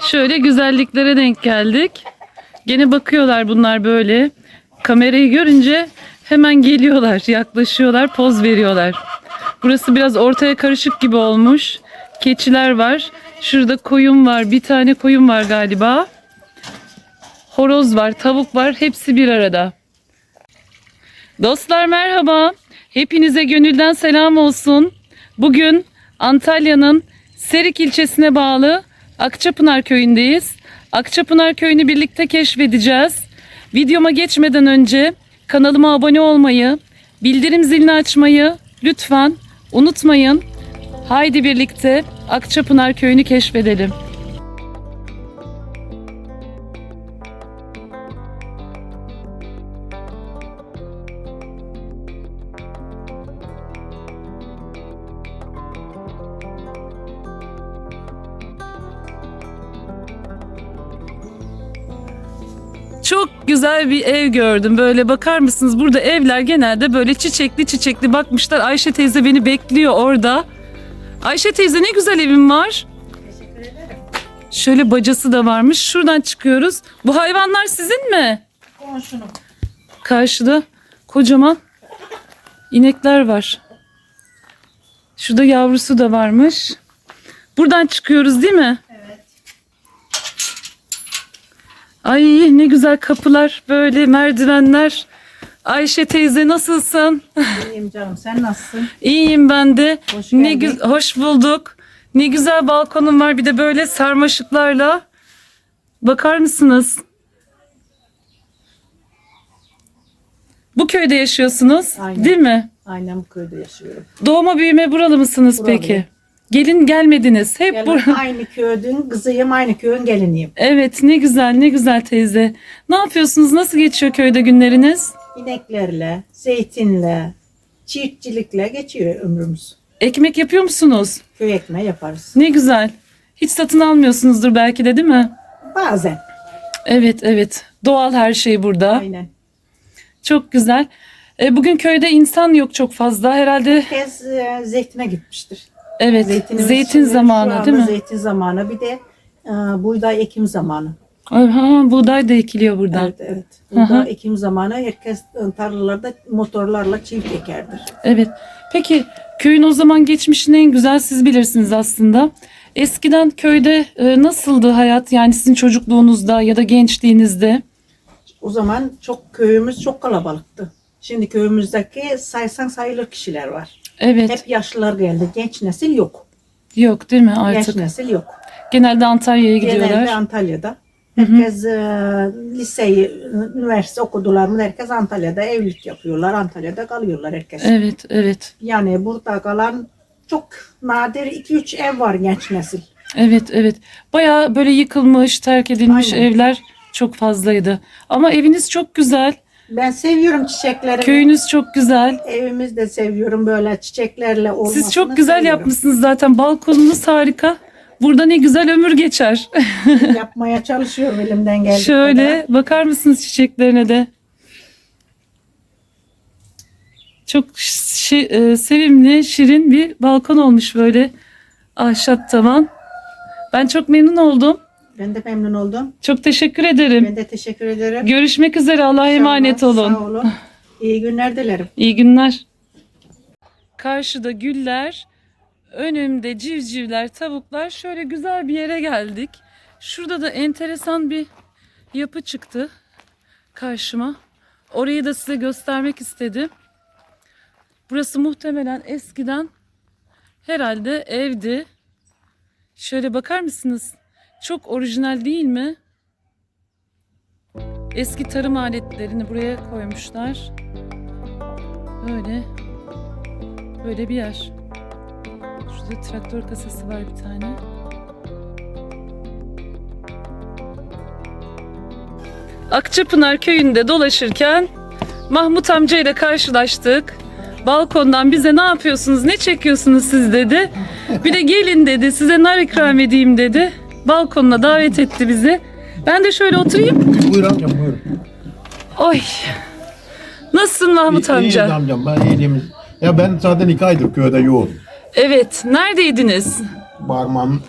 Şöyle güzelliklere denk geldik. Gene bakıyorlar bunlar böyle. Kamerayı görünce hemen geliyorlar, yaklaşıyorlar, poz veriyorlar. Burası biraz ortaya karışık gibi olmuş. Keçiler var. Şurada koyun var. Bir tane koyun var galiba. Horoz var, tavuk var. Hepsi bir arada. Dostlar merhaba. Hepinize gönülden selam olsun. Bugün Antalya'nın Serik ilçesine bağlı Akçapınar köyündeyiz. Akçapınar köyünü birlikte keşfedeceğiz. Videoma geçmeden önce kanalıma abone olmayı, bildirim zilini açmayı lütfen unutmayın. Haydi birlikte Akçapınar köyünü keşfedelim. Güzel bir ev gördüm. Böyle bakar mısınız? Burada evler genelde böyle çiçekli çiçekli bakmışlar. Ayşe teyze beni bekliyor orada. Ayşe teyze ne güzel evin var. Şöyle bacası da varmış. Şuradan çıkıyoruz. Bu hayvanlar sizin mi? Komşunum. Karşıda kocaman inekler var. Şurada yavrusu da varmış. Buradan çıkıyoruz değil mi? Evet. Ay ne güzel kapılar, böyle merdivenler. Ayşe teyze nasılsın? İyiyim canım. Sen nasılsın? İyiyim ben de. Hoş ne geldin. gü- hoş bulduk. Ne güzel balkonum var bir de böyle sarmaşıklarla. Bakar mısınız? Bu köyde yaşıyorsunuz, Aynen. değil mi? Aynen bu köyde yaşıyorum. Doğma büyüme buralı mısınız Buralıyım. peki? Gelin gelmediniz. Hep Gelin, bur- aynı köyün kızıyım, aynı köyün geliniyim. Evet, ne güzel, ne güzel teyze. Ne yapıyorsunuz? Nasıl geçiyor köyde günleriniz? İneklerle, zeytinle, çiftçilikle geçiyor ömrümüz. Ekmek yapıyor musunuz? Köy ekmeği yaparız. Ne güzel. Hiç satın almıyorsunuzdur belki de değil mi? Bazen. Evet, evet. Doğal her şey burada. Aynen. Çok güzel. E, bugün köyde insan yok çok fazla. Herhalde Herkes e, zeytine gitmiştir. Evet. Zeytinimiz zeytin zamanı değil mi? Zeytin zamanı. Bir de e, buğday ekim zamanı. Aha, buğday da ekiliyor burada. Evet, evet. Buğday ekim zamanı herkes e, tarlalarda motorlarla çift ekerdir. Evet. Peki köyün o zaman geçmişini en güzel siz bilirsiniz aslında. Eskiden köyde e, nasıldı hayat? Yani sizin çocukluğunuzda ya da gençliğinizde? O zaman çok köyümüz çok kalabalıktı. Şimdi köyümüzdeki saysan sayılır kişiler var. Evet. Hep yaşlılar geldi. Genç nesil yok. Yok değil mi Genç artık? nesil yok. Genelde Antalya'ya gidiyorlar. Genelde Antalya'da. Herkes e, liseyi, üniversite okudular mı herkes Antalya'da evlilik yapıyorlar. Antalya'da kalıyorlar herkes. Evet, evet. Yani burada kalan çok nadir 2-3 ev var genç nesil. Evet, evet. Bayağı böyle yıkılmış, terk edilmiş Aynen. evler çok fazlaydı. Ama eviniz çok güzel. Ben seviyorum çiçekleri. Köyünüz çok güzel. Evimiz de seviyorum böyle çiçeklerle olmasını Siz çok güzel seviyorum. yapmışsınız zaten. Balkonunuz harika. Burada ne güzel ömür geçer. Yapmaya çalışıyorum elimden geldiği Şöyle bakar mısınız çiçeklerine de? Çok şi- e, sevimli, şirin bir balkon olmuş böyle ahşap tavan. Ben çok memnun oldum. Ben de memnun oldum. Çok teşekkür ederim. Ben de teşekkür ederim. Görüşmek üzere. Allah'a emanet Sağ olun, olun. Sağ olun. İyi günler dilerim. İyi günler. Karşıda güller, önümde civcivler, tavuklar. Şöyle güzel bir yere geldik. Şurada da enteresan bir yapı çıktı karşıma. Orayı da size göstermek istedim. Burası muhtemelen eskiden herhalde evdi. Şöyle bakar mısınız? Çok orijinal değil mi? Eski tarım aletlerini buraya koymuşlar. Böyle. Böyle bir yer. Şurada traktör kasası var bir tane. Akçapınar köyünde dolaşırken Mahmut amca ile karşılaştık. Balkondan bize ne yapıyorsunuz, ne çekiyorsunuz siz dedi. Bir de gelin dedi, size nar ikram edeyim dedi. Balkonuna davet etti bizi. Ben de şöyle oturayım. Buyur amcam buyur. Oy. Nasılsın Mahmut İyi- amca? amcam ben iyiyim. Ya ben zaten iki aydır köyde yoğum. Evet, neredeydiniz? Barmam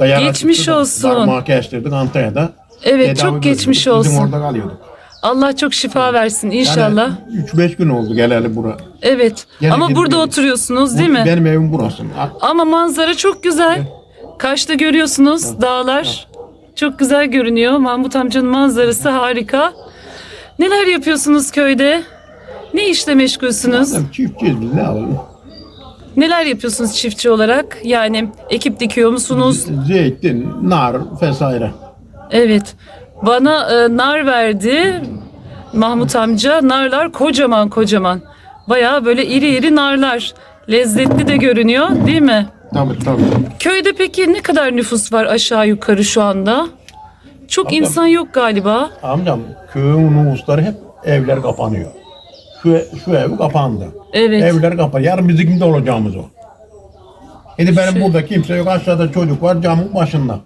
Dayağı Geçmiş da olsun. Parmağı kestirdik Antalya'da. Evet Tedavi çok geçmiş gördük. Bizim olsun. orada kalıyorduk. Allah çok şifa versin inşallah. Yani 3-5 gün oldu geleli bura. Evet. Gene Ama gidip burada geliyoruz. oturuyorsunuz değil mi? Benim evim burası. Ama manzara çok güzel. Karşıda görüyorsunuz dağlar. Çok güzel görünüyor. Mahmut amcanın manzarası harika. Neler yapıyorsunuz köyde? Ne işle meşgulsünüz? Çiftçiyiz biz ne alalım? Neler yapıyorsunuz çiftçi olarak? Yani ekip dikiyor musunuz? Zeytin, nar vesaire. Evet. Bana e, nar verdi Mahmut amca. Narlar kocaman kocaman. Bayağı böyle iri iri narlar. Lezzetli de görünüyor değil mi? Tabii tabii. Köyde peki ne kadar nüfus var aşağı yukarı şu anda? Çok Ablam- insan yok galiba. Amcam köyün nüfusları hep evler kapanıyor. Şu, şu ev kapandı. Evet. Evler kapanıyor. Yarın bizim de olacağımız o. Şimdi benim Şey- burada kimse yok. Aşağıda çocuk var camın başında.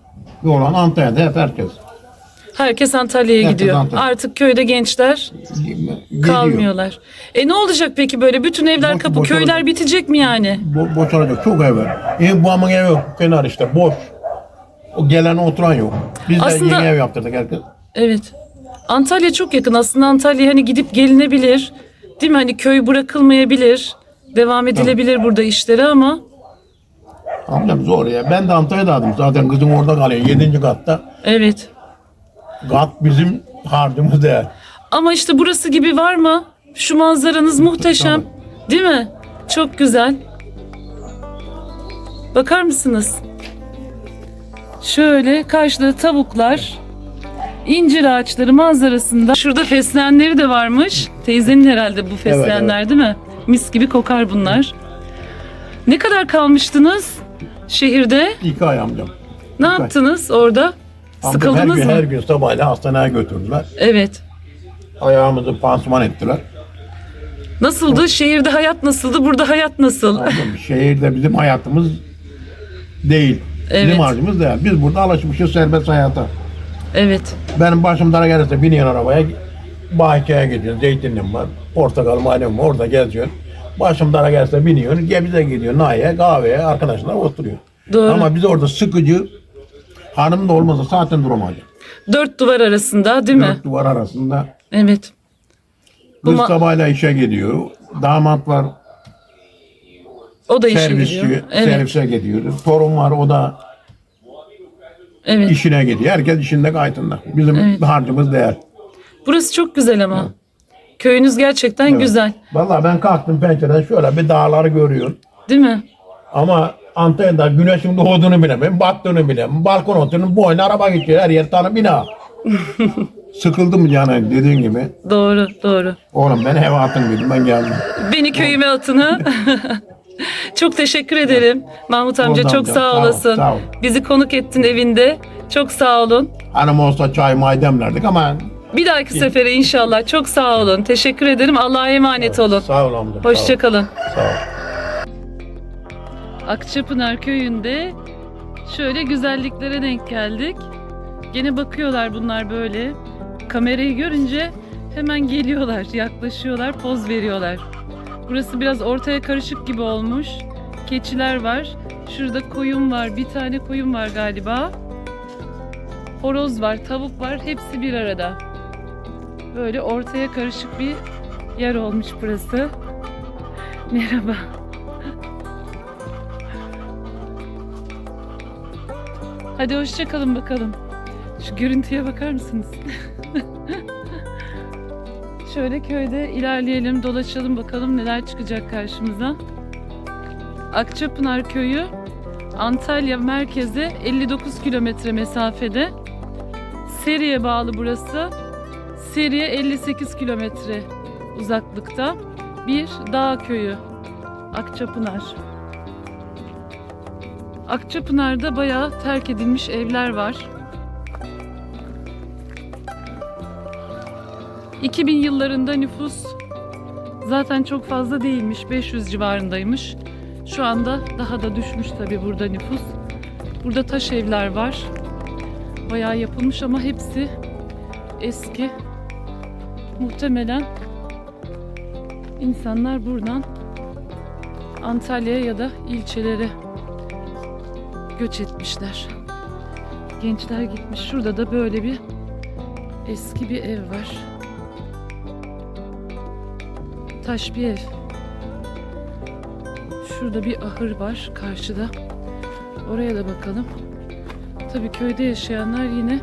Yolan Antalya'da hep herkes. Herkes Antalya'ya Herkes gidiyor. Antalya. Artık köyde gençler Geliyor. kalmıyorlar. E ne olacak peki böyle bütün evler Boş- kapı boş köyler olacak. bitecek mi yani? Bo boşalacak. Çok ev var. E, bu amın evi yok. Kenar işte boş. O gelen oturan yok. Biz de Aslında- yeni ev yaptırdık herkes. Evet. Antalya çok yakın. Aslında Antalya hani gidip gelinebilir. Değil mi? Hani köy bırakılmayabilir. Devam edilebilir burada işleri ama Amcam zor ya. Ben de Antalya'daydım. Zaten kızım orada kalıyor. Yedinci katta. evet. Kat bizim harcımız değil. Ama işte burası gibi var mı? Şu manzaranız muhteşem. Değil mi? Çok güzel. Bakar mısınız? Şöyle karşıda tavuklar, incir ağaçları manzarasında. Şurada fesleğenleri de varmış. Teyzenin herhalde bu fesleğenler değil mi? Mis gibi kokar bunlar. Ne kadar kalmıştınız şehirde? İki ay amcam. Ne ay. yaptınız orada? Sıkıldınız her gün, mı? Her gün sabahleyin hastaneye götürdüler. Evet. Ayağımızı pansuman ettiler. Nasıldı? Şehirde hayat nasıldı? Burada hayat nasıl? Şehirde bizim hayatımız değil. Evet. Bizim harcımız değil. Biz burada alışmışız serbest hayata. Evet. Benim başım dara gelirse biniyorsun arabaya. Bahçeye gidiyorsun. Zeytinlim var. Portakal var. Orada geziyorsun. Başım dara gelirse biniyorsun. Gebize gidiyor. Naya, kahveye, arkadaşlar oturuyor. Doğru. Ama biz orada sıkıcı hanım da olmasa zaten duramayacak. Dört duvar arasında değil mi? Dört duvar arasında. Evet. Bu Kız ma- sabahıyla işe gidiyor. Damat var O da işe gidiyor. Evet. servise gidiyor. Torun var o da Evet. işine gidiyor. Herkes işinde kayıtında. Bizim Evet. harcımız değer. Burası çok güzel ama. Köyünüz gerçekten Evet. güzel. Vallahi ben kalktım pencereden şöyle bir dağları görüyorum. Değil mi? Ama Antalya'da güneşin doğduğunu bilemem, battığını bilemem. Balkon oturuyorum, boyuna araba geçiyor. Her yer tanı bina. Sıkıldım yani dediğin gibi. Doğru, doğru. Oğlum ben eve atın dedim ben geldim. Beni köyüme atını. çok teşekkür ederim. Mahmut amca Oldu çok sağ Sağ ol, olasın. sağ ol. Bizi konuk ettin evinde. Çok sağ olun. Hanım olsa çay may demlerdik ama Bir dahaki sefere inşallah. Çok sağ olun. Teşekkür ederim. Allah'a emanet olun. sağ ol amca. sağ ol. Hoşçakalın. Sağ ol. Akçapınar köyünde şöyle güzelliklere denk geldik. Gene bakıyorlar bunlar böyle. Kamerayı görünce hemen geliyorlar, yaklaşıyorlar, poz veriyorlar. Burası biraz ortaya karışık gibi olmuş. Keçiler var. Şurada koyun var. Bir tane koyun var galiba. Horoz var, tavuk var. Hepsi bir arada. Böyle ortaya karışık bir yer olmuş burası. Merhaba. Hadi hoşça kalın bakalım. Şu görüntüye bakar mısınız? Şöyle köyde ilerleyelim, dolaşalım bakalım neler çıkacak karşımıza. Akçapınar köyü Antalya merkeze 59 kilometre mesafede. Seriye bağlı burası. Seriye 58 kilometre uzaklıkta. Bir dağ köyü. Akçapınar. Akçapınar'da bayağı terk edilmiş evler var. 2000 yıllarında nüfus zaten çok fazla değilmiş. 500 civarındaymış. Şu anda daha da düşmüş tabii burada nüfus. Burada taş evler var. Bayağı yapılmış ama hepsi eski. Muhtemelen insanlar buradan Antalya'ya ya da ilçelere göç etmişler. Gençler gitmiş. Şurada da böyle bir eski bir ev var. Taş bir ev. Şurada bir ahır var karşıda. Oraya da bakalım. Tabii köyde yaşayanlar yine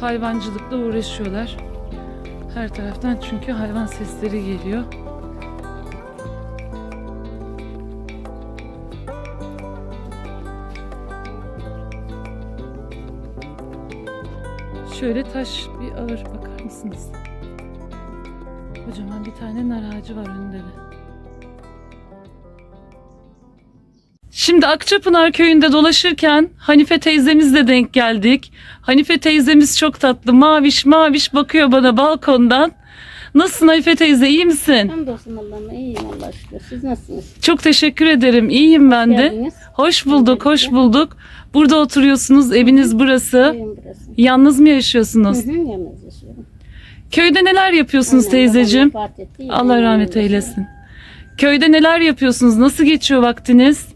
hayvancılıkla uğraşıyorlar. Her taraftan çünkü hayvan sesleri geliyor. Şöyle taş bir ağır bakar mısınız? Kocaman bir tane nar ağacı var önünde de. Şimdi Akçapınar köyünde dolaşırken Hanife teyzemizle denk geldik. Hanife teyzemiz çok tatlı. Maviş maviş bakıyor bana balkondan. Nasılsın Hanife teyze iyi misin? Hamdolsun Allah'ıma iyiyim Allah şükür. Siz nasılsınız? Çok teşekkür ederim. İyiyim ben de. Geldiniz. Hoş bulduk, hoş bulduk. Burada oturuyorsunuz. Eviniz burası. Evim burası. Yalnız mı yaşıyorsunuz? Hı hı, yalnız yaşıyorum. Köyde neler yapıyorsunuz Annem teyzeciğim? babam vefat etti, Allah rahmet yaşıyorum. eylesin. Köyde neler yapıyorsunuz? Nasıl geçiyor vaktiniz?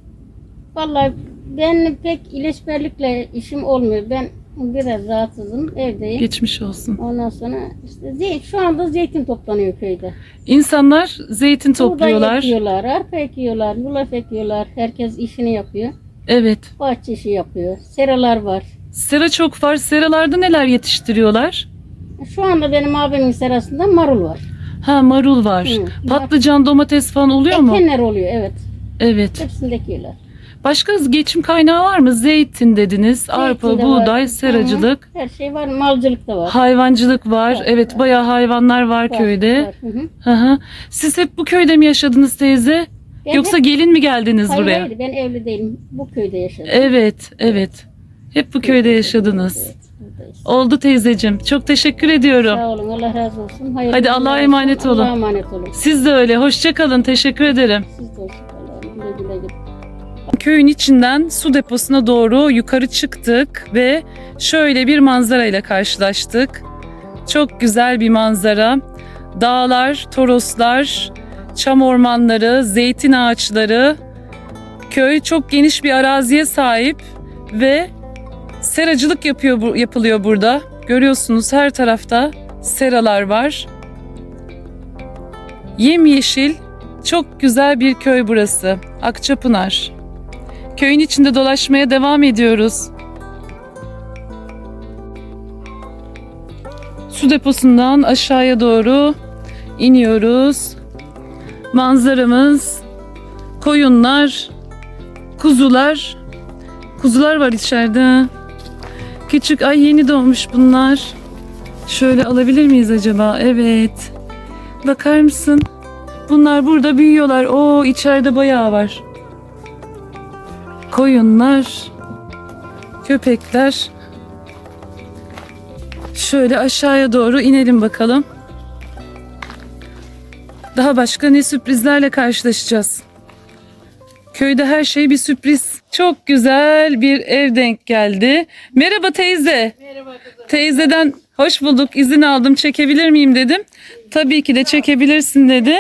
Vallahi ben pek iletişberlikle işim olmuyor. Ben biraz rahatsızım evdeyim. Geçmiş olsun. Ondan sonra işte zeyt, şu anda zeytin toplanıyor köyde. İnsanlar zeytin Buğday topluyorlar. ekiyorlar, arpa ekiyorlar, yulaf ekiyorlar. Herkes işini yapıyor. Evet. Bahçe işi yapıyor. Seralar var. Sera çok var. Seralarda neler yetiştiriyorlar? Şu anda benim abimin serasında marul var. Ha marul var. Hı. Patlıcan, domates falan oluyor mu? Ekenler oluyor evet. Evet. Hepsini de ekiyorlar. Başka geçim kaynağı var mı? Zeytin dediniz, arpa, de var. buğday, Hı seracılık, hı. Her şey var. Malcılık da var. hayvancılık var. Var, Evet, var. bayağı hayvanlar var, Var, köyde. var. Hı hı. Hı hı. Siz hep bu köyde mi yaşadınız teyze? Ben Yoksa hep- gelin mi geldiniz hayır, buraya? hayır ben evli değilim. Bu köyde yaşadım. Evet, evet. Hep bu köyde yaşadınız. Evet, buradayız. Oldu teyzeciğim. Çok teşekkür ediyorum. Sağ olun. Allah razı olsun. Hayırlı Hadi günler Allah'a olsun. emanet olun. Allah'a emanet olun. Siz de öyle. Hoşça kalın. Teşekkür ederim. Siz de hoşça kalın. Güle güle gidin. Köyün içinden su deposuna doğru yukarı çıktık ve şöyle bir manzara ile karşılaştık. Çok güzel bir manzara. Dağlar, toroslar, çam ormanları, zeytin ağaçları. Köy çok geniş bir araziye sahip ve seracılık yapıyor yapılıyor burada. Görüyorsunuz her tarafta seralar var. Yemyeşil, çok güzel bir köy burası. Akçapınar. Köyün içinde dolaşmaya devam ediyoruz. Su deposundan aşağıya doğru iniyoruz. Manzaramız koyunlar, kuzular. Kuzular var içeride. Küçük ay yeni doğmuş bunlar. Şöyle alabilir miyiz acaba? Evet. Bakar mısın? Bunlar burada büyüyorlar. Oo içeride bayağı var koyunlar, köpekler. Şöyle aşağıya doğru inelim bakalım. Daha başka ne sürprizlerle karşılaşacağız. Köyde her şey bir sürpriz. Çok güzel bir ev denk geldi. Merhaba teyze. Merhaba kızım. Teyzeden hoş bulduk. İzin aldım. Çekebilir miyim dedim. Tabii ki de çekebilirsin dedi.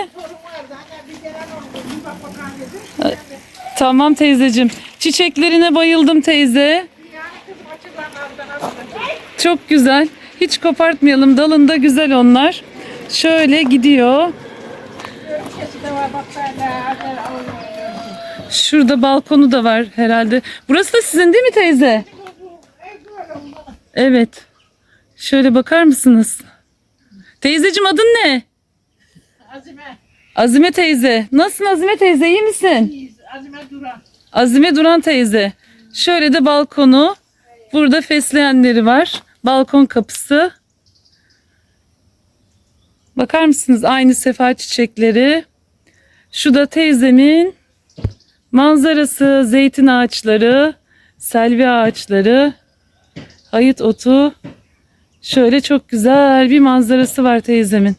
Tamam teyzecim. Çiçeklerine bayıldım teyze. Çok güzel. Hiç kopartmayalım. Dalında güzel onlar. Şöyle gidiyor. Şurada balkonu da var herhalde. Burası da sizin değil mi teyze? Evet. Şöyle bakar mısınız? Teyzecim adın ne? Azime. Azime teyze. Nasılsın Azime teyze? iyi misin? İyiyiz. Azime Duran. Azime Duran teyze. Şöyle de balkonu. Burada fesleğenleri var. Balkon kapısı. Bakar mısınız? Aynı sefa çiçekleri. Şu da teyzemin manzarası. Zeytin ağaçları, selvi ağaçları, hayıt otu. Şöyle çok güzel bir manzarası var teyzemin.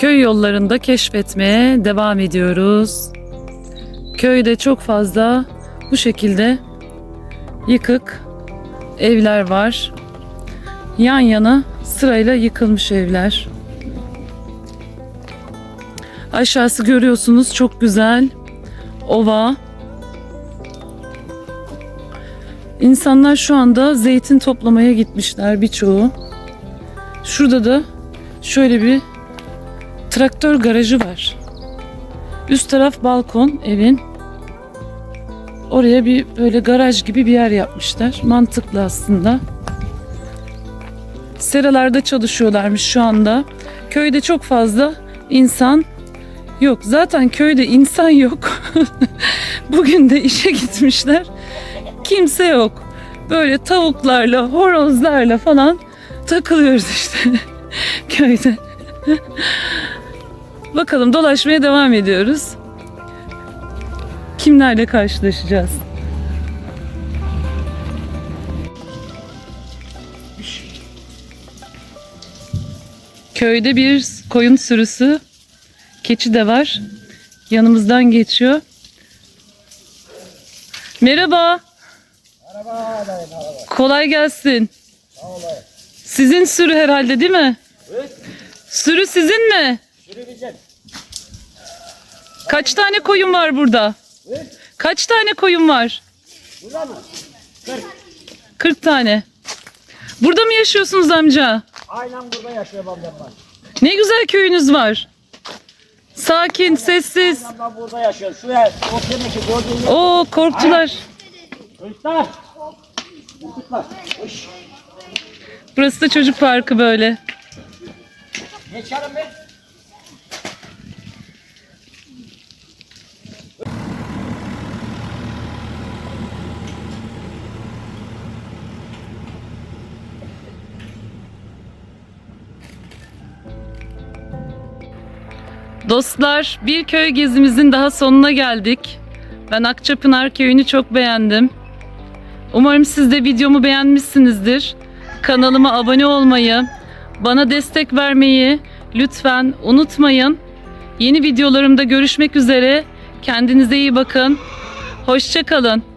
Köy yollarında keşfetmeye devam ediyoruz. Köyde çok fazla bu şekilde yıkık evler var. Yan yana sırayla yıkılmış evler. Aşağısı görüyorsunuz çok güzel. Ova. İnsanlar şu anda zeytin toplamaya gitmişler birçoğu. Şurada da şöyle bir traktör garajı var. Üst taraf balkon evin. Oraya bir böyle garaj gibi bir yer yapmışlar. Mantıklı aslında. Seralarda çalışıyorlarmış şu anda. Köyde çok fazla insan yok. Zaten köyde insan yok. Bugün de işe gitmişler. Kimse yok. Böyle tavuklarla, horozlarla falan takılıyoruz işte köyde. Bakalım dolaşmaya devam ediyoruz. Kimlerle karşılaşacağız? Köyde bir koyun sürüsü, keçi de var. Yanımızdan geçiyor. Merhaba. Kolay gelsin. Sizin sürü herhalde değil mi? Sürü sizin mi? Kaç tane koyun var burada? Kaç tane koyun var? Burada mı? 40 tane. Burada mı yaşıyorsunuz amca? Aynen burada yaşıyor babam ben. Ne güzel köyünüz var. Sakin, sessiz. Ablam burada yaşıyor. Şuraya o demek ki gördüğün yer. Oo korktular. Çocuklar. Çocuklar. Hoş. Burası da çocuk parkı böyle. Geçelim mi? Dostlar, bir köy gezimizin daha sonuna geldik. Ben Akçapınar köyünü çok beğendim. Umarım siz de videomu beğenmişsinizdir. Kanalıma abone olmayı, bana destek vermeyi lütfen unutmayın. Yeni videolarımda görüşmek üzere. Kendinize iyi bakın. Hoşçakalın.